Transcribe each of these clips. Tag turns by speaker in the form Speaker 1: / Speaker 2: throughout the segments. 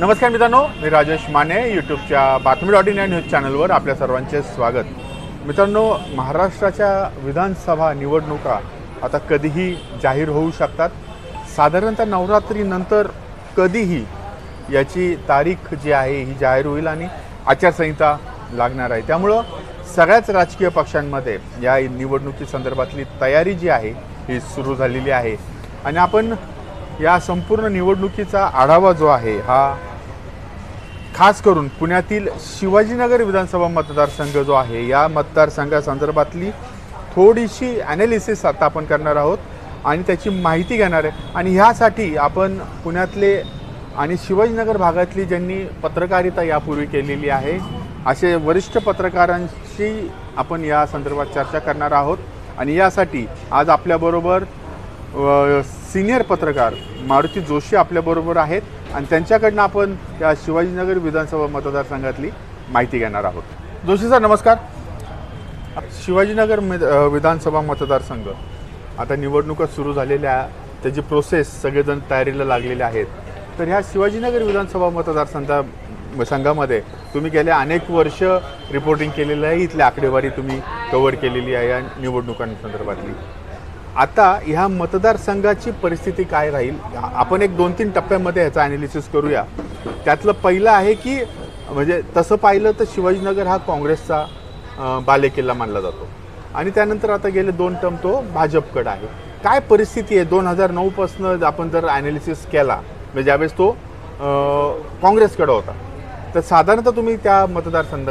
Speaker 1: नमस्कार मित्रांनो मी राजेश माने यूट्यूबच्या बातमी डॉट इन या न्यूज चॅनलवर आपल्या सर्वांचे स्वागत. मित्रांनो महाराष्ट्राच्या विधानसभा निवडणुका आता कधीही जाहीर होऊ शकतात. साधारणतः नवरात्रीनंतर कधीही याची तारीख जी आहे ही जाहीर होईल आणि आचारसंहिता लागणार आहे. त्यामुळं सगळ्याच राजकीय पक्षांमध्ये या निवडणुकीसंदर्भातली तयारी जी आहे ही सुरू झालेली आहे. आणि आपण या संपूर्ण निवडणुकीचा आढावा जो आहे हा खास करून पुण्यातील शिवाजीनगर विधानसभा मतदारसंघ जो आहे या मतदारसंघासंदर्भातली थोडीशी ॲनालिसिस आता आपण करणार आहोत आणि त्याची माहिती घेणार आहे. आणि ह्यासाठी आपण पुण्यातले आणि शिवाजीनगर भागातली ज्यांनी पत्रकारिता यापूर्वी केलेली आहे असे वरिष्ठ पत्रकारांशी आपण या संदर्भात चर्चा करणार आहोत. आणि यासाठी आज आपल्याबरोबर सिनियर पत्रकार मारुती जोशी आपल्याबरोबर आहेत आणि त्यांच्याकडनं आपण या शिवाजीनगर विधानसभा मतदारसंघातली माहिती घेणार आहोत. जोशी सर नमस्कार. शिवाजीनगर मिद- विधानसभा मतदारसंघ आता निवडणुका सुरू झालेल्या त्याची प्रोसेस सगळेजण तयारीला लागलेले आहेत. तर ह्या शिवाजीनगर विधानसभा मतदारसंघा संघामध्ये तुम्ही गेल्या अनेक वर्ष रिपोर्टिंग केलेलं आहे. इथली आकडेवारी तुम्ही कव्हर केलेली आहे या निवडणुकांसंदर्भातली. आता ह्या मतदारसंघाची परिस्थिती काय राहील? आपण एक दोन तीन टप्प्यामध्ये ह्याचा ॲनालिसिस करूया. त्यातलं पहिलं आहे की म्हणजे तसं पाहिलं तर शिवाजीनगर हा काँग्रेसचा बालेकिल्ला मानला जातो. आणि त्यानंतर आता गेले दोन टर्म तो भाजपकडं आहे. काय परिस्थिती आहे? दोन हजार नऊपासनं आपण जर ॲनालिसिस केला म्हणजे ज्यावेळेस तो काँग्रेसकडं होता. तर साधारणतः तुम्ही त्या मतदारसंघ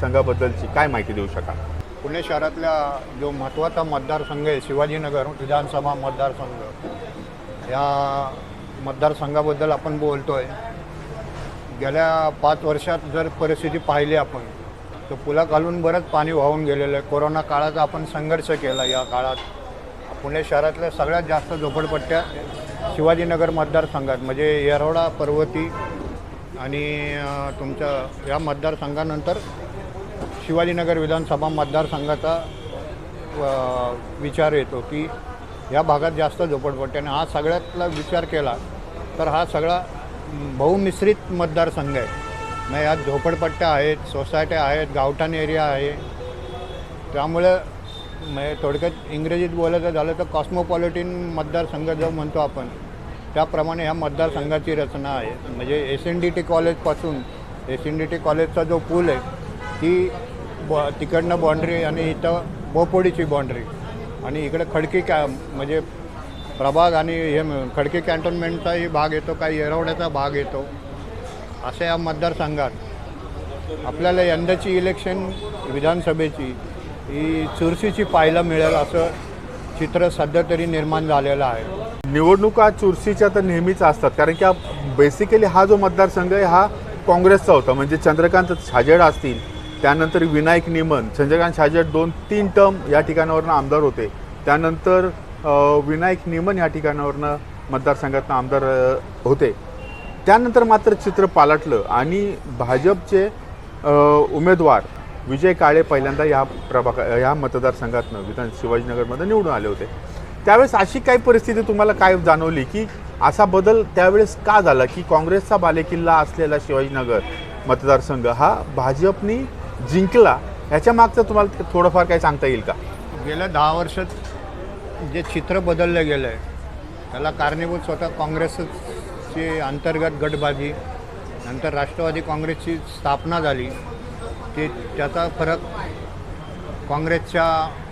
Speaker 1: संघाबद्दलची काय माहिती देऊ शकाल?
Speaker 2: पुणे शहरातल्या जो महत्त्वाचा मतदारसंघ आहे शिवाजीनगर विधानसभा मतदारसंघ या मतदारसंघाबद्दल आपण बोलतो आहे गेल्या पाच वर्षात जर परिस्थिती पाहिली आपण तर पुला घालून बरंच पाणी वाहून गेलेलं आहे. कोरोना काळाचा आपण संघर्ष केला या काळात. पुणे शहरातल्या सगळ्यात जास्त झोपडपट्ट्या शिवाजीनगर मतदारसंघात म्हणजे येरवडा पर्वती आणि तुमच्या या मतदारसंघानंतर शिवाजीनगर विधानसभा मतदारसंघाचा विचार येतो की या भागात जास्त झोपडपट्टी आणि हा सगळ्यातला विचार केला तर हा सगळा बहुमिश्रित मतदारसंघ आहे. मग यात झोपडपट्ट्या आहेत सोसायट्या आहेत गावठाण एरिया आहे. त्यामुळे म्हणजे थोडक्यात इंग्रजीत बोलायचं झालं तर कॉस्मोपॉलिटिन मतदारसंघ जो म्हणतो आपण त्याप्रमाणे ह्या मतदारसंघाची रचना आहे. म्हणजे एस एन डी टी कॉलेजपासून एस एन डी टी कॉलेजचा जो पूल आहे ती बॉ तिकडनं बाँड्री आणि इथं बोपोडीची बाँड्री. आणि इकडे खडकी कॅ म्हणजे प्रभाग आणि हे खडकी कॅन्टोन्मेंटचाही भाग येतो काही येरवड्याचा भाग येतो अशा या मतदारसंघात. आपल्याला यंदाची इलेक्शन विधानसभेची ही चुरशीची पाहायला मिळेल असं चित्र सध्या तरी निर्माण झालेलं आहे.
Speaker 1: निवडणुका चुरशीच्या तर नेहमीच असतात कारण की बेसिकली हा जो मतदारसंघ आहे हा काँग्रेसचा होता. म्हणजे चंद्रकांत छाजेड असतील त्यानंतर विनायक निमन संजयकांत शाजट दोन तीन टर्म या ठिकाणावरनं आमदार होते. त्यानंतर विनायक निमन या ठिकाणावरनं मतदारसंघातनं आमदार होते. त्यानंतर मात्र चित्र पालटलं आणि भाजपचे उमेदवार विजय काळे पहिल्यांदा या प्रभाग या मतदारसंघातनं विधान शिवाजीनगरमध्ये निवडून आले होते. त्यावेळेस अशी काही परिस्थिती तुम्हाला काय जाणवली की असा बदल त्यावेळेस का झाला की काँग्रेसचा बालेकिल्ला असलेला शिवाजीनगर मतदारसंघ हा भाजपनी जिंकला ह्याच्या मागचं तुम्हाला थोडंफार काही सांगता येईल का?
Speaker 2: गेल्या दहा वर्षात जे चित्र बदललं गेलं आहे त्याला कारणीभूत स्वतः काँग्रेसची अंतर्गत गटबाजी नंतर राष्ट्रवादी काँग्रेसची स्थापना झाली ते त्याचा फरक काँग्रेसच्या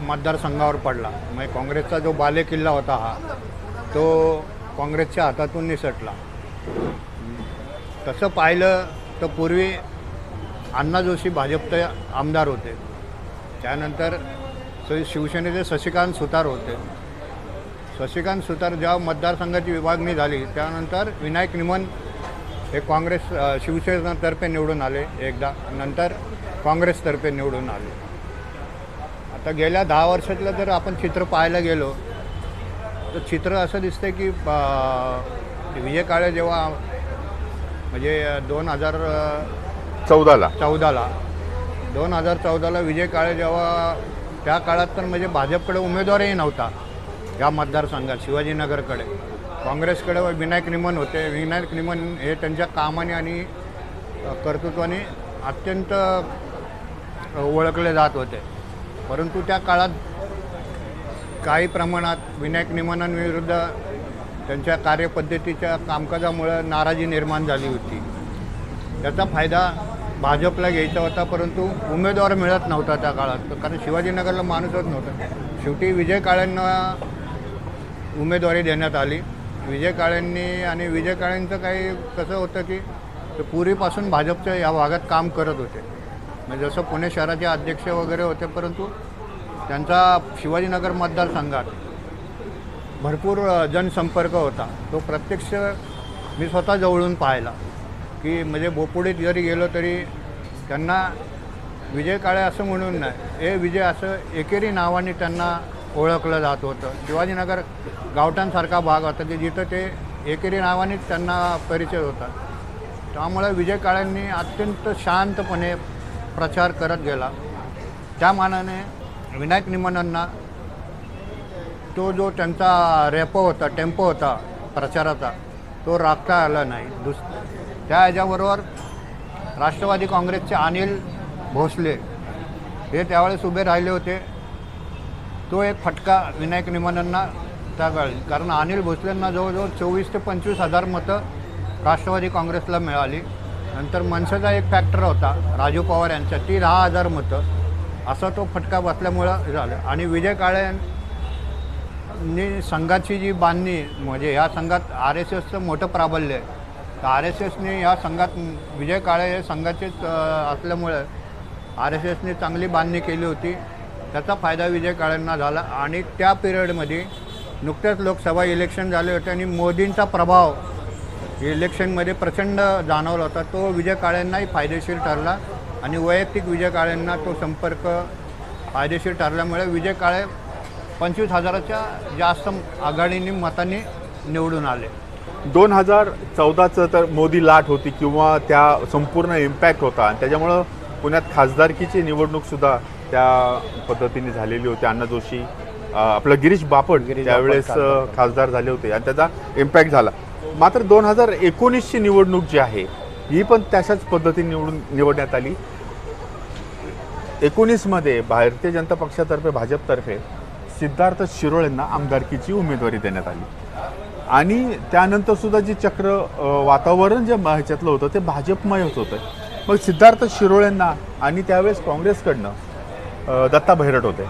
Speaker 2: मतदारसंघावर पडला. म्हणजे काँग्रेसचा जो बालेकिल्ला होता हा तो काँग्रेसच्या हातातून निसटला. तसं पाहिलं तर पूर्वी अण्णा जोशी भाजपचे आमदार होते. त्यानंतर शिवसेनेचे शशिकांत सुतार होते. शशिकांत सुतार जेव्हा मतदारसंघाची विभागणी झाली त्यानंतर विनायक निमन हे काँग्रेस शिवसेनेतर्फे निवडून आले एकदा. नंतर काँग्रेसतर्फे निवडून आले. आता गेल्या दहा वर्षातलं जर आपण चित्र पाहायला गेलो तर चित्र असं दिसतं की विजय काळे जेव्हा म्हणजे दोन हजार
Speaker 1: चौदाला.
Speaker 2: चौदाला. दोन हजार चौदाला विजय काळे जेव्हा त्या काळात तर म्हणजे भाजपकडे उमेदवारही नव्हता या मतदारसंघात शिवाजीनगरकडे. काँग्रेसकडे विनायक निमन होते. विनायक निमन हे त्यांच्या कामाने आणि कर्तृत्वाने अत्यंत ओळखले जात होते. परंतु त्या काळात काही प्रमाणात विनायक निमनांविरुद्ध त्यांच्या कार्यपद्धतीच्या कामकाजामुळं नाराजी निर्माण झाली होती. त्याचा फायदा भाजपला घ्यायचा होता परंतु उमेदवार मिळत नव्हता त्या काळात. कारण शिवाजीनगरला माणूसच नव्हता. शेवटी विजय काळेंना उमेदवारी देण्यात आली. विजय काळेंनी आणि विजय काळ्यांचं काही कसं होतं की ते पूर्वीपासून भाजपच्या या भागात काम करत होते. म्हणजे जसं पुणे शहराचे अध्यक्ष वगैरे होते परंतु त्यांचा शिवाजीनगर मतदारसंघात भरपूर जनसंपर्क होता. तो प्रत्यक्ष मी स्वतः जवळून पाहिला. की म्हणजे बोपुडीत जरी गेलो तरी त्यांना विजय काळे असं म्हणून नाही. हे विजय असं एकेरी नावाने त्यांना ओळखलं जात होतं. शिवाजीनगर गावठ्यांसारखा भाग होता की जिथं ते एकेरी नावानेच त्यांना परिचय होता. त्यामुळे विजय काळ्यांनी अत्यंत शांतपणे प्रचार करत गेला. त्या मानाने विनायक निमनांना तो जो त्यांचा रेपो होता टेम्पो होता प्रचाराचा तो राखता आला नाही. दुस त्या ह्याच्याबरोबर राष्ट्रवादी काँग्रेसचे अनिल भोसले हे त्यावेळेस उभे राहिले होते. तो एक फटका विनायक निमनांना त्या काळी कारण अनिल भोसलेंना जवळजवळ चोवीस ते पंचवीस हजार मतं राष्ट्रवादी काँग्रेसला मिळाली. नंतर मनसेचा एक फॅक्टर होता राजू पवार यांचा ती दहा हजार मतं. असा तो फटका बसल्यामुळं झालं. आणि विजय काळे नी संघाची जी बांधणी म्हणजे ह्या संघात आर एस एसचं मोठं प्राबल्य आहे. तर आर एस एसने ह्या संघात विजय काळे हे संघाचेच असल्यामुळं आर एस एसने चांगली बांधणी केली होती. त्याचा फायदा विजय काळेंना झाला आणि त्या पिरियडमध्ये नुकत्याच लोकसभा इलेक्शन झाले होते आणि मोदींचा प्रभाव इलेक्शनमध्ये प्रचंड जाणवला होता. तो विजय काळेंनाही फायदेशीर ठरला आणि वैयक्तिक विजय काळेंना तो संपर्क फायदेशीर ठरल्यामुळे विजय काळे पंचवीस हजाराच्या जास्त आघाडीने मतांनी निवडून आले.
Speaker 1: दोन हजार चौदाचं तर मोदी लाट होती किंवा त्या संपूर्ण इम्पॅक्ट होता. आणि त्याच्यामुळं पुण्यात खासदारकीची निवडणूकसुद्धा त्या पद्धतीने झालेली होती. अण्णा जोशी आपलं गिरीश बापट त्यावेळेस खासदार. झाले होते आणि त्याचा इम्पॅक्ट झाला. मात्र दोन हजार एकोणीसची निवडणूक जी आहे ही पण तशाच पद्धतीने निवडून निवडण्यात आली. एकोणीसमध्ये भारतीय जनता पक्षातर्फे भाजपतर्फे सिद्धार्थ शिरोळेंना आमदारकीची उमेदवारी देण्यात आली. आणि त्यानंतर सुद्धा जे चक्र वातावरण जे ह्याच्यातलं होतं ते भाजपमयच होतं. मग सिद्धार्थ शिरोळेंना आणि त्यावेळेस काँग्रेसकडनं दत्ता भैरट होते.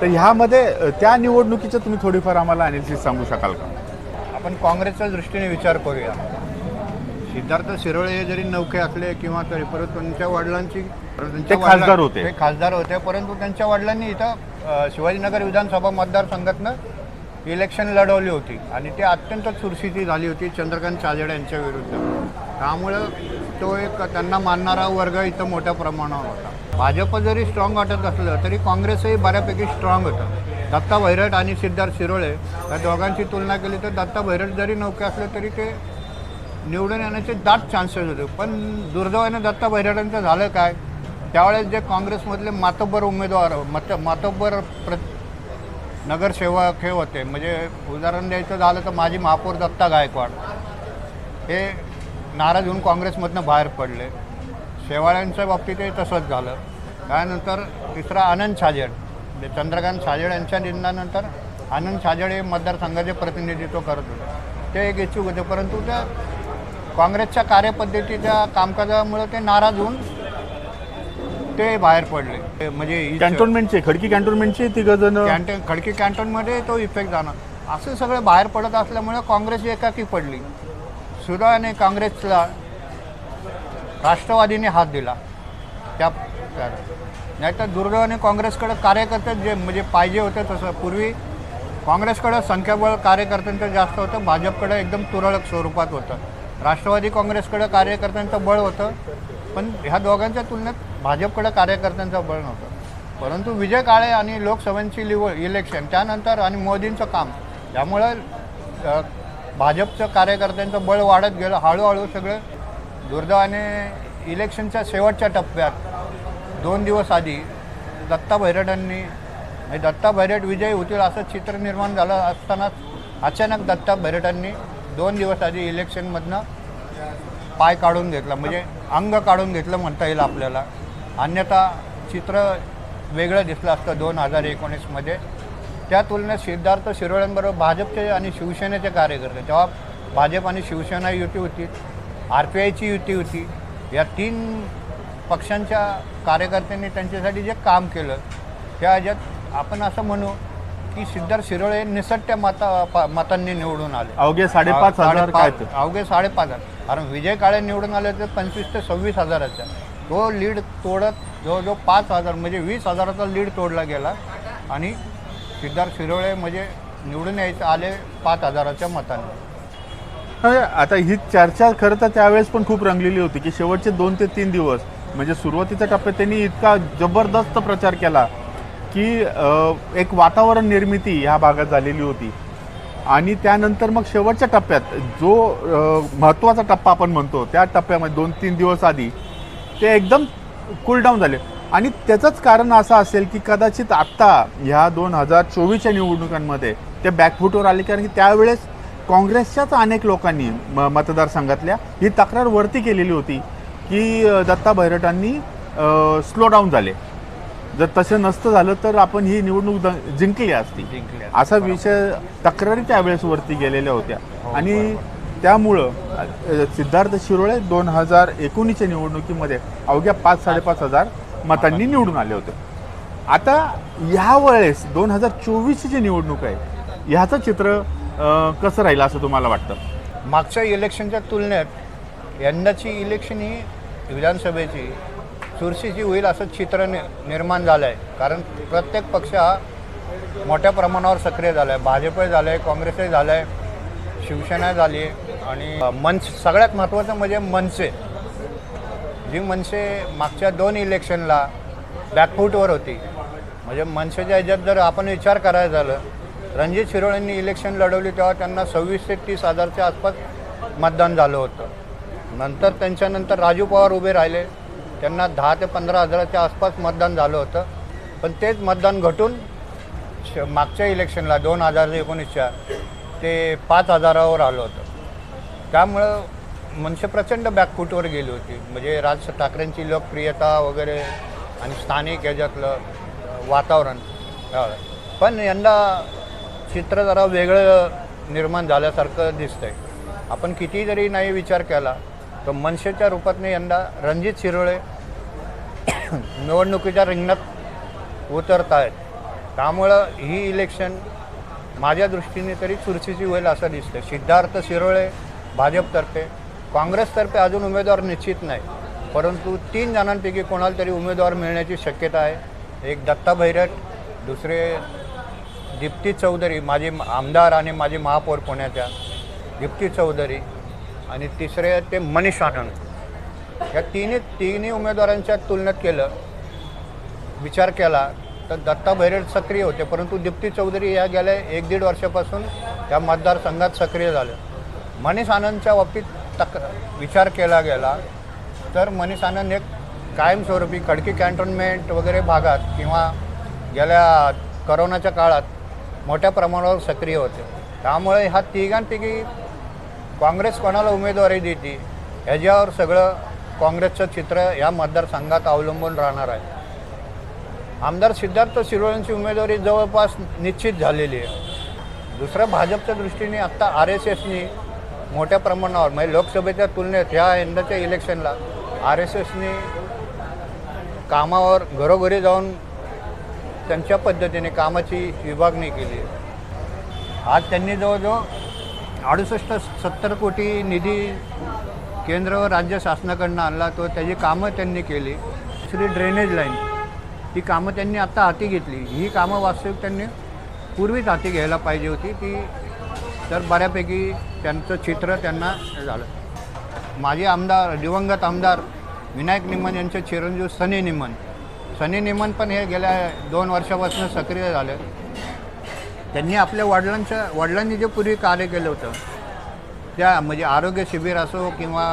Speaker 1: तर ह्यामध्ये त्या निवडणुकीचं तुम्ही थोडीफार आम्हाला अनालिसिस सांगू शकाल का?
Speaker 2: आपण काँग्रेसच्या दृष्टीने विचार करूया. सिद्धार्थ शिरोळे हे जरी नौके असले किंवा तरी परत त्यांच्या वडिलांची
Speaker 1: ते खासदार होते.
Speaker 2: ते खासदार होते परंतु त्यांच्या वडिलांनी इथं शिवाजीनगर विधानसभा मतदारसंघातनं इलेक्शन लढवली होती आणि ती अत्यंत चुरशीची झाली होती चंद्रकांत चाजेडे यांच्या विरुद्ध. त्यामुळं तो एक त्यांना मानणारा वर्ग इथं मोठ्या प्रमाणावर होता. भाजप जरी स्ट्रॉंग वाटत असलं तरी काँग्रेसही बऱ्यापैकी स्ट्रॉंग होतं. दत्ता भैरट आणि सिद्धार्थ शिरोळे या दोघांची तुलना केली तर दत्ता भैरट जरी नौके असले तरी ते निवडून येण्याचे दाट चान्सेस होते. पण दुर्दैवाने दत्ता भैरटांचं झालं काय? त्यावेळेस जे काँग्रेसमधले मातब्बर उमेदवार मत मातब्बर प्र नगरसेवक हे होते. म्हणजे उदाहरण द्यायचं झालं तर माजी महापौर दत्ता गायकवाड. हे नाराज होऊन काँग्रेसमधनं बाहेर पडले. शेवाळ्यांच्या बाबतीतही तसंच झालं. त्यानंतर तिसरा आनंद छाजेड म्हणजे चंद्रकांत छाजेड यांच्या निधनानंतर आनंद छाजेड हे मतदारसंघाचे प्रतिनिधित्व करत होते. ते एक इच्छुक होते परंतु त्या काँग्रेसच्या कार्यपद्धतीच्या कामकाजामुळे ते नाराज होऊन ते बाहेर पडले. म्हणजे
Speaker 1: कॅन्टोन्मेंटचे खडकी कॅन्टोन्मेंटचे तिघ जण?
Speaker 2: कॅन्टन खडकी कॅन्टॉनमध्ये तो इफेक्ट जाणार. असं सगळं बाहेर पडत असल्यामुळे काँग्रेस एकाकी पडली. सुदैवाने काँग्रेसला राष्ट्रवादीने हात दिला. त्या नाहीतर दुर्दैवाने काँग्रेसकडे कार्यकर्ते जे म्हणजे पाहिजे होते तसं पूर्वी काँग्रेसकडे संख्याबळ कार्यकर्त्यांचं जास्त होतं भाजपकडे एकदम तुरळक स्वरूपात होतं. राष्ट्रवादी काँग्रेसकडे कार्यकर्त्यांचं बळ होतं. पण ह्या दोघांच्या तुलनेत भाजपकडे कार्यकर्त्यांचं बळ नव्हतं. परंतु विजय काळे आणि लोकसभांची लिव इलेक्शन त्यानंतर आणि मोदींचं काम यामुळं भाजपचं कार्यकर्त्यांचं बळ वाढत गेलं. हळूहळू सगळं दुर्दैवाने इलेक्शनच्या शेवटच्या टप्प्यात दोन दिवस आधी दत्ता भैरटांनी म्हणजे दत्ता भैरट विजयी होतील असं चित्र निर्माण झालं असतानाच अचानक दत्ता भैरटांनी दोन दिवस आधी इलेक्शनमधनं पाय काढून घेतला म्हणजे अंग काढून घेतलं म्हणता येईल आपल्याला. अन्यथा चित्र वेगळं दिसलं असतं दोन हजार एकोणीसमध्ये. त्या तुलनेत सिद्धार्थ शिरोळ्यांबरोबर भाजपचे आणि शिवसेनेचे कार्यकर्ते. तेव्हा भाजप आणि शिवसेना युती होती आर पी आयची युती होती. या तीन पक्षांच्या कार्यकर्त्यांनी त्यांच्यासाठी जे काम केलं त्या ह्याच्यात आपण असं म्हणू की सिद्धार्थ शिरोळे निसट्या मता पा- मतांनी निवडून आले.
Speaker 1: अवघे साडेपाच हजार काय तर.
Speaker 2: अवघे साडेपाच हजार. कारण विजय काळे निवडून आले ते पंचवीस ते सव्वीस हजाराचा तो लीड तोडत जवळजवळ पाच हजार म्हणजे वीस हजाराचा लीड तोडला गेला. आणि सिद्धार्थ शिरोळे म्हणजे निवडून यायचे आले पाच हजाराच्या मतांनी.
Speaker 1: आता ही चर्चा खरं तर त्यावेळेस पण खूप रंगलेली होती की शेवटचे दोन ते तीन दिवस म्हणजे सुरुवातीच्या टप्प्यात त्यांनी इतका जबरदस्त प्रचार केला की एक वातावरण निर्मिती ह्या भागात झालेली होती. आणि त्यानंतर मग शेवटच्या टप्प्यात जो महत्त्वाचा टप्पा आपण म्हणतो त्या टप्प्यामध्ये दोन तीन दिवस आधी ते एकदम कूलडाऊन झाले. आणि त्याचंच कारण असं असेल की कदाचित आत्ता ह्या दोन हजार चोवीसच्या निवडणुकांमध्ये ते बॅकफुटवर आले कारण की त्यावेळेस काँग्रेसच्याच अनेक लोकांनी म मतदारसंघातल्या ही तक्रार वरती केलेली होती की दत्ता बैरटांनी स्लो डाऊन झाले. जर तसं नसतं झालं तर आपण ही निवडणूक जिंकली असती.
Speaker 2: जिंकले
Speaker 1: असा विषय तक्रारी त्यावेळेस वरती गेलेल्या होत्या. आणि त्यामुळं सिद्धार्थ शिरोळे दोन हजार एकोणीसच्या निवडणुकीमध्ये अवघ्या पाच साडेपाच हजार मतांनी निवडून आले होते. आता ह्या वेळेस दोन हजार चोवीसची जी निवडणूक आहे ह्याचं चित्र कसं राहील असं तुम्हाला वाटतं?
Speaker 2: मागच्या इलेक्शनच्या तुलनेत यंदाची इलेक्शन ही विधानसभेची चुरशीची होईल असं चित्र नि निर्माण झालं आहे कारण प्रत्येक पक्ष हा मोठ्या प्रमाणावर सक्रिय झाला आहे भाजपही झालं आहे काँग्रेसही झालं आहे शिवसेना झाली आणि मनसे सगळ्यात महत्त्वाचं म्हणजे मनसे जी मनसे मागच्या दोन इलेक्शनला बॅकफूटवर होती. म्हणजे मनसेच्या ह्याच्यात जर आपण विचार करायचा झालं रणजित शिरोळेंनी इलेक्शन लढवली तेव्हा त्यांना सव्वीस ते तीस हजारच्या आसपास मतदान झालं होतं. नंतर त्यांच्यानंतर राजू पवार उभे राहिले. त्यांना दहा ते पंधरा हजाराच्या आसपास मतदान झालं होतं. पण तेच मतदान घटून श मागच्या इलेक्शनला दोन हजार एकोणीसच्या ते पाच हजारावर आलं होतं. त्यामुळं मनसे प्रचंड बॅकफूटवर गेली होती. म्हणजे राज ठाकरेंची लोकप्रियता वगैरे आणि स्थानिक ह्याच्यातलं वातावरण. पण यंदा चित्र जरा वेगळं निर्माण झाल्यासारखं दिसतंय. आपण किती जरी नाही विचार केला तर मनसेच्या रूपातने यंदा रणजित शिरोळे निवडणुकीच्या रिंगणात उतरत आहेत त्यामुळं ही इलेक्शन माझ्या दृष्टीने तरी चुरशीची होईल असं दिसतं सिद्धार्थ शिरोळे भाजपतर्फे. काँग्रेसतर्फे अजून उमेदवार निश्चित नाही. परंतु तीन जणांपैकी कोणाला तरी उमेदवार मिळण्याची शक्यता आहे. एक दत्ता भैरट दुसरे दीप्ती चौधरी माझे आमदार आणि माझे महापौर पुण्याच्या दीप्ती चौधरी आणि तिसरे ते मनीष आनंद. या तिन्ही तिन्ही उमेदवारांच्या तुलनेत केलं विचार केला तर दत्ता भैरट सक्रिय होते परंतु दीप्ती चौधरी या गेल्या एक दीड वर्षापासून या मतदारसंघात सक्रिय झाले. मनीष आनंदच्या बाबतीत तक विचार केला गेला तर मनीष आनंद एक कायमस्वरूपी खडकी कॅन्टोन्मेंट वगैरे भागात किंवा गेल्या करोनाच्या काळात मोठ्या प्रमाणावर सक्रिय होते. त्यामुळे ह्या तिघांपैकी काँग्रेस कोणाला उमेदवारी देते ह्याच्यावर सगळं काँग्रेसचं चित्र या मतदारसंघात अवलंबून राहणार आहे. आमदार सिद्धार्थ शिरोळ्यांची उमेदवारी जवळपास निश्चित झालेली आहे. दुसरं भाजपच्या दृष्टीने आत्ता आर एस एसनी मोठ्या प्रमाणावर म्हणजे लोकसभेच्या तुलनेत ह्या यंदाच्या इलेक्शनला आर एस एसनी कामावर घरोघरी जाऊन त्यांच्या पद्धतीने कामाची विभागणी केली आज त्यांनी जवळजवळ अडुसष्ट सत्तर कोटी निधी केंद्र व राज्य शासनाकडनं आणला तो त्याची कामं त्यांनी केली. दुसरी ड्रेनेज लाईन ती कामं त्यांनी आत्ता हाती घेतली. ही कामं वास्तविक त्यांनी पूर्वीच हाती घ्यायला पाहिजे होती. ती तर बऱ्यापैकी त्यांचं चित्र त्यांना झालं. माजी आमदार दिवंगत आमदार विनायक निमन यांचे चिरंजीव सनी निमन. सनी निमन पण हे गेल्या दोन वर्षापासून सक्रिय झाले. त्यांनी आपल्या वडिलांच्या वडिलांनी जे पूर्वी कार्य केलं होतं त्या म्हणजे आरोग्य शिबिर असो किंवा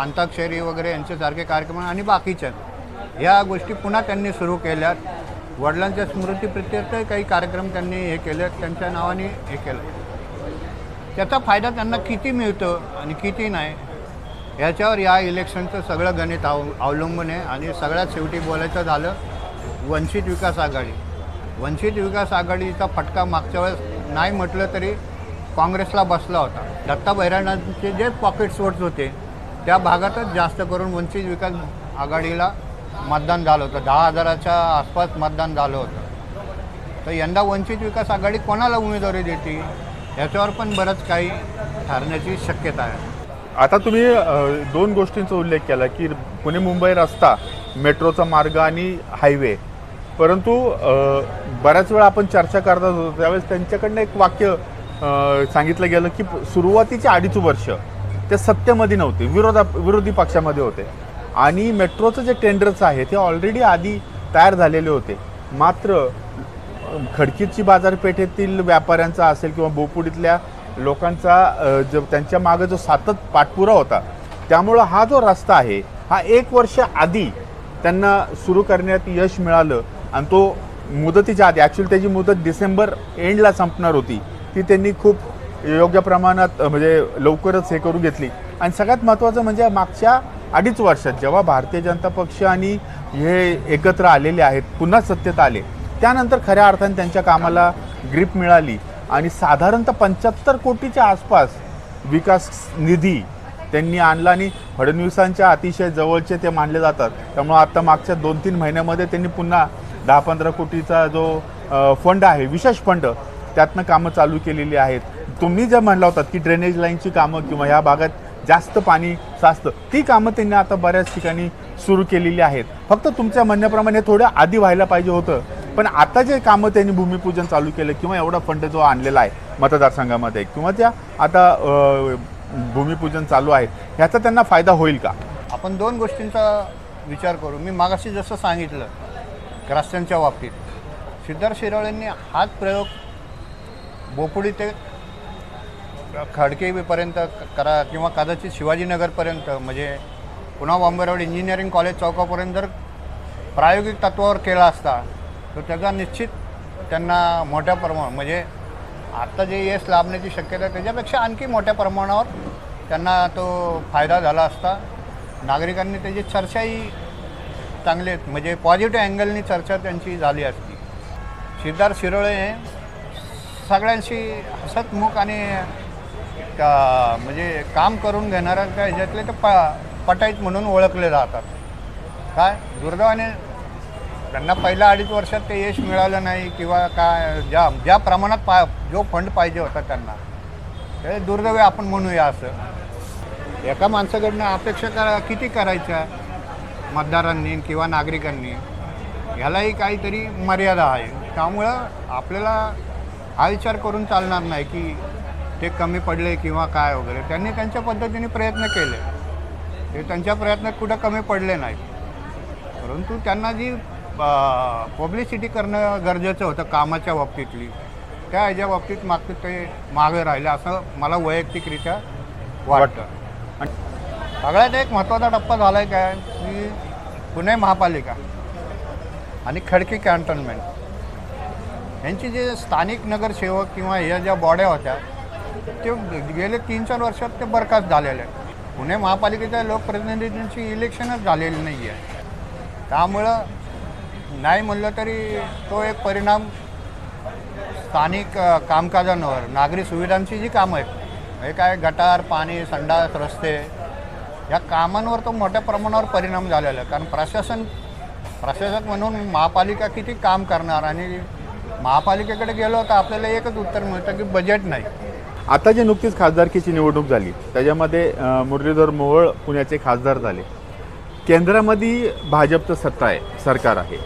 Speaker 2: अंताक्षरी वगैरे यांच्यासारखे कार्यक्रम आणि बाकीच्या ह्या गोष्टी पुन्हा त्यांनी सुरू केल्यात. वडिलांच्या स्मृतीप्रित्यर्थ काही कार्यक्रम त्यांनी हे केले त्यांच्या नावाने हे केलं. त्याचा फायदा त्यांना किती मिळतो आणि किती नाही ह्याच्यावर या इलेक्शनचं सगळं गणित अव अवलंबून आहे आणि सगळ्यात शेवटी बोलायचं झालं वंचित विकास आघाडी. वंचित विकास आघाडीचा फटका मागच्या वेळेस नाही म्हटलं तरी काँग्रेसला बसला होता. दत्ता बैराणांचे जे पॉकेट वोट्स होते त्या भागातच जास्त करून वंचित विकास आघाडीला मतदान झालं होतं. दहा हजाराच्या आसपास मतदान झालं होतं. तर यंदा वंचित विकास आघाडी कोणाला उमेदवारी देते याच्यावर पण बरंच काही ठरण्याची शक्यता आहे.
Speaker 1: आता तुम्ही दोन गोष्टींचा उल्लेख केला की पुणे मुंबई रस्ता मेट्रोचा मार्ग आणि हायवे. परंतु बऱ्याच वेळा आपण चर्चा करत होतो त्यावेळेस त्यांच्याकडनं एक वाक्य सांगितलं गेलं की सुरुवातीचे अडीच वर्ष ते सत्तेमध्ये नव्हते विरोधा विरोधी पक्षामध्ये होते. आणि मेट्रोचं जे टेंडर्स आहे ते ऑलरेडी आधी तयार झालेले होते. मात्र खडकीची बाजारपेठेतील व्यापाऱ्यांचा असेल किंवा बोपुडीतल्या लोकांचा जो त्यांच्या मागे जो सातत पाठपुरा होता त्यामुळं हा जो रस्ता आहे हा एक वर्ष आधी त्यांना सुरू करण्यात यश मिळालं. आणि तो मुदतीच्या आधी ॲक्च्युली त्याची मुदत डिसेंबर एंडला संपणार होती. ती त्यांनी खूप योग्य प्रमाणात म्हणजे लवकरच हे करून घेतली. आणि सगळ्यात महत्त्वाचं म्हणजे मागच्या अडीच वर्षात जेव्हा भारतीय जनता पक्ष आणि हे एकत्र आलेले आहेत पुन्हा सत्तेत आले त्यानंतर खऱ्या अर्थाने त्यांच्या कामाला ग्रीप मिळाली आणि साधारणतः पंच्याहत्तर कोटीच्या आसपास विकास निधी त्यांनी आणला आणि फडणवीसांच्या अतिशय जवळचे ते मानले जातात. त्यामुळे आत्ता मागच्या दोन तीन महिन्यामध्ये त्यांनी पुन्हा दहा पंधरा कोटीचा जो फंड आहे विशेष फंड त्यातनं कामं चालू केलेली आहेत. तुम्ही जे म्हणला होतात की ड्रेनेज लाईनची कामं किंवा ह्या भागात जास्त पाणी साचतं. ती कामं त्यांनी आता बऱ्याच ठिकाणी सुरू केलेली आहेत. फक्त तुमच्या म्हणण्याप्रमाणे थोडं आधी व्हायला पाहिजे होतं. पण आता जे कामं त्यांनी भूमिपूजन चालू केलं किंवा एवढा फंड जो आणलेला आहे मतदारसंघामध्ये किंवा त्या आता भूमिपूजन चालू आहे ह्याचा त्यांना फायदा होईल का?
Speaker 2: आपण दोन गोष्टींचा विचार करू. मी मागाशी जसं सांगितलं रस्त्यांच्या बाबतीत. सिद्धार्थ शिरोळेंनी हाच प्रयोग बोपुडी ते खडकेपर्यंत करा किंवा कदाचित शिवाजीनगरपर्यंत म्हणजे पुन्हा बॉम्बे इंजिनिअरिंग कॉलेज चौकापर्यंत जर प्रायोगिक तत्वावर केला असता तर त्याचा निश्चित त्यांना मोठ्या प्रमाण म्हणजे आत्ता जे यश लाभण्याची शक्यता आहे त्याच्यापेक्षा आणखी मोठ्या प्रमाणावर त्यांना तो फायदा झाला असता. नागरिकांनी त्याची चर्चाही चांगली म्हणजे पॉझिटिव्ह अँगलनी चर्चा त्यांची झाली असती. सिद्धार्थ शिरोळे हे सगळ्यांशी हसतमुख आणि का म्हणजे काम करून घेणाऱ्यांच्या ह्याच्यातले ते प पटाईत म्हणून ओळखले जातात. काय? दुर्दैवाने त्यांना पहिल्या अडीच वर्षात ते यश मिळालं नाही किंवा काय ज्या ज्या प्रमाणात पा जो फंड पाहिजे होता त्यांना. ते दुर्दैवी आपण म्हणूया असं. एका माणसाकडनं अपेक्षा करा किती करायच्या? मतदारांनी किंवा नागरिकांनी? ह्यालाही काहीतरी मर्यादा आहे. त्यामुळं आपल्याला हा विचार करून चालणार नाही की ते कमी पडले किंवा काय वगैरे त्यांनी त्यांच्या पद्धतीने प्रयत्न केले. ते त्यांच्या प्रयत्नात कुठं कमी पडले नाहीत. परंतु त्यांना जी पब्लिसिटी करणं गरजेचं होतं कामाच्या बाबतीतली त्या ह्याच्या बाबतीत मागचं ते मागे राहिले असं मला वैयक्तिकरित्या वाटतं. सगळ्यात एक महत्त्वाचा टप्पा झाला आहे काय? की पुणे महापालिका आणि खडकी कॅन्टोन्मेंट. यांची जे स्थानिक नगरसेवक किंवा ह्या ज्या बॉड्या होत्या ते गेले तीन चार वर्षात ते बरखास्त झालेले आहेत. पुणे महापालिकेच्या लोकप्रतिनिधींची इलेक्शनच झालेली नाही आहे त्यामुळं नाही म्हणलं तरी तो एक परिणाम स्थानिक कामकाजांवर नागरी सुविधांची जी कामं आहेत हे काय गटार पाणी संडास रस्ते या कामांवर तो मोठ्या प्रमाणावर परिणाम झालेला आहे. कारण प्रशासन प्रशासक म्हणून महापालिका किती काम करणार आणि महापालिकेकडे गेलो तर आपल्याला एकच उत्तर मिळतं की बजेट नाही.
Speaker 1: आता जे नुकतीच खासदारकीची निवडणूक झाली त्याच्यामध्ये मुरलीधर मोहोळ पुण्याचे खासदार झाले. केंद्रामध्ये भाजपचं सत्ता आहे सरकार आहे.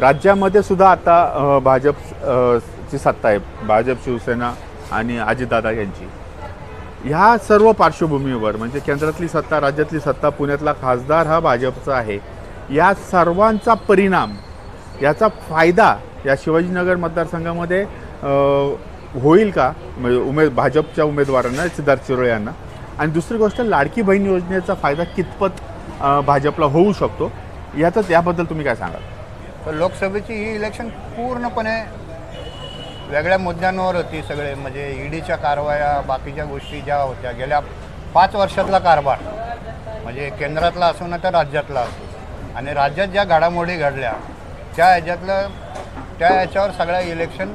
Speaker 1: राज्यामध्ये सुद्धा आता भाजप ची सत्ता आहे भाजप शिवसेना आणि अजितदादा यांची. ह्या सर्व पार्श्वभूमीवर म्हणजे केंद्रातली सत्ता राज्यातली सत्ता पुण्यातला खासदार हा भाजपचा आहे या सर्वांचा परिणाम याचा फायदा या शिवाजीनगर मतदारसंघामध्ये होईल का? म्हणजे उमेद भाजपच्या उमेदवारांना सिद्धार्थ शिरोळे यांना. आणि दुसरी गोष्ट लाडकी बहीण योजनेचा फायदा कितपत भाजपला होऊ शकतो? यातच याबद्दल तुम्ही काय सांगाल?
Speaker 2: तर लोकसभेची ही इलेक्शन पूर्णपणे वेगळ्या मुद्द्यांवर होती सगळे. म्हणजे ईडीच्या कारवाया बाकीच्या गोष्टी ज्या होत्या. गेल्या पाच वर्षातला कारभार. म्हणजे केंद्रातला असो ना तर राज्यातला असो. आणि राज्यात ज्या घडामोडी घडल्या त्या ह्याच्यातलं त्या ह्याच्यावर सगळ्या इलेक्शन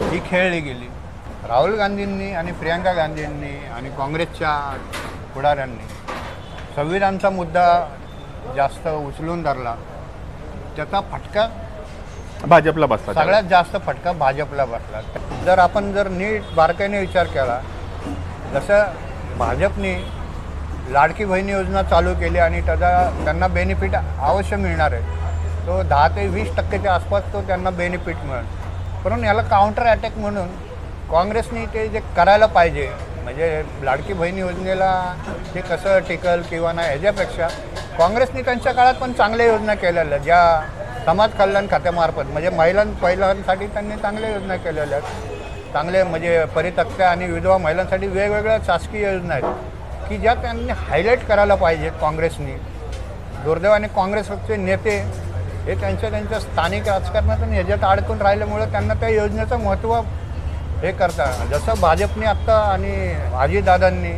Speaker 2: ही खेळली गेली. राहुल गांधींनी आणि प्रियांका गांधींनी आणि काँग्रेसच्या पुढाऱ्यांनी संविधानचा मुद्दा जास्त उचलून धरला. त्याचा फटका
Speaker 1: भाजपला बसला.
Speaker 2: सगळ्यात जास्त फटका भाजपला बसला. जर आपण जर नीट बारकाईने विचार केला जसं भाजपने लाडकी बहीण योजना चालू केली आणि त्याचा त्यांना बेनिफिट अवश्य मिळणार आहे तो दहा ते वीस टक्क्याच्या आसपास तो त्यांना बेनिफिट मिळेल. म्हणून याला काउंटर अटॅक म्हणून काँग्रेसने ते जे करायला पाहिजे म्हणजे लाडकी बहीण योजनेला ते कसं टिकल किंवा नाही ह्याच्यापेक्षा काँग्रेसने त्यांच्या काळात पण चांगल्या योजना केलेल्या ज्या समाज कल्याण खात्यामार्फत म्हणजे महिलां महिलांसाठी त्यांनी चांगल्या योजना केलेल्या आहेत. चांगले म्हणजे परितक्त्या आणि विधवा महिलांसाठी वेगवेगळ्या शासकीय योजना आहेत. की ज्या त्यांनी हायलाईट करायला पाहिजेत काँग्रेसनी. दुर्दैवाने काँग्रेसचे नेते हे त्यांच्या त्यांच्या स्थानिक राजकारणातून ह्याच्यात अडकून राहिल्यामुळं त्यांना त्या योजनेचं महत्त्व हे करता जसं भाजपने आत्ता आणि आजीदादांनी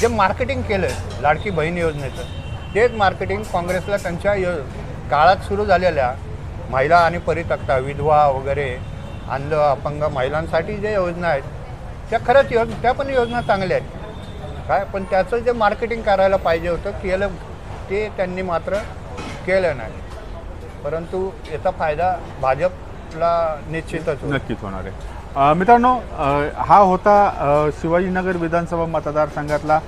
Speaker 2: जे मार्केटिंग केलं आहे लाडकी बहीण योजनेचं तेच मार्केटिंग काँग्रेसला त्यांच्या यो काळात सुरू झालेल्या महिला आणि परितक्ता विधवा वगैरे अंध अपंग महिलांसाठी ज्या योजना आहेत त्या खरंच योज त्या पण योजना चांगल्या आहेत. काय? पण त्याचं जे मार्केटिंग करायला पाहिजे होतं केलं ते त्यांनी मात्र केलं नाही. परंतु याचा फायदा भाजपला निश्चितच होईल.
Speaker 1: नक्कीच होणार आहे. अ, मित्रांनो अ, हा होता अ, शिवाजीनगर विधानसभा मतदारसंघातला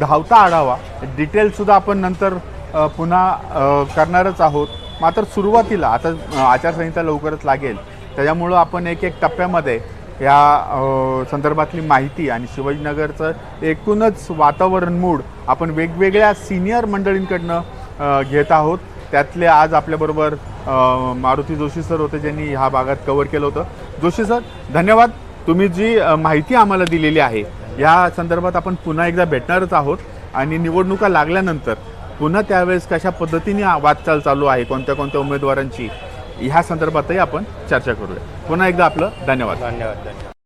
Speaker 1: धावता आढावा. डिटेलसुद्धा आपण नंतर अ, पुन्हा अ, करणारच आहोत. मात्र सुरुवातीला आता अ, आचारसंहिता लवकरच लागेल. त्याच्यामुळं आपण एक एक टप्प्यामध्ये या अ, संदर्भातली माहिती आणि शिवाजीनगरचं एकूणच वातावरण मूड आपण वेगवेगळ्या सिनियर मंडळींकडनं घेत आहोत. त्यातले आज आपल्याबरोबर मारुती जोशी सर होते ज्यांनी ह्या भागात कवर केलं होतं. जोशी सर धन्यवाद. तुम्ही जी माहिती आम्हाला दिलेली आहे या संदर्भात आपण पुन्हा एकदा भेटणारच आहोत. आणि निवडणुका लागल्यानंतर पुन्हा त्यावेळेस कशा पद्धतीने वाटचाल चालू आहे कोणत्या कोणत्या उमेदवारांची ह्या संदर्भातही आपण चर्चा करूया. पुन्हा एकदा आपलं धन्यवाद.
Speaker 2: धन्यवाद धन्यवाद.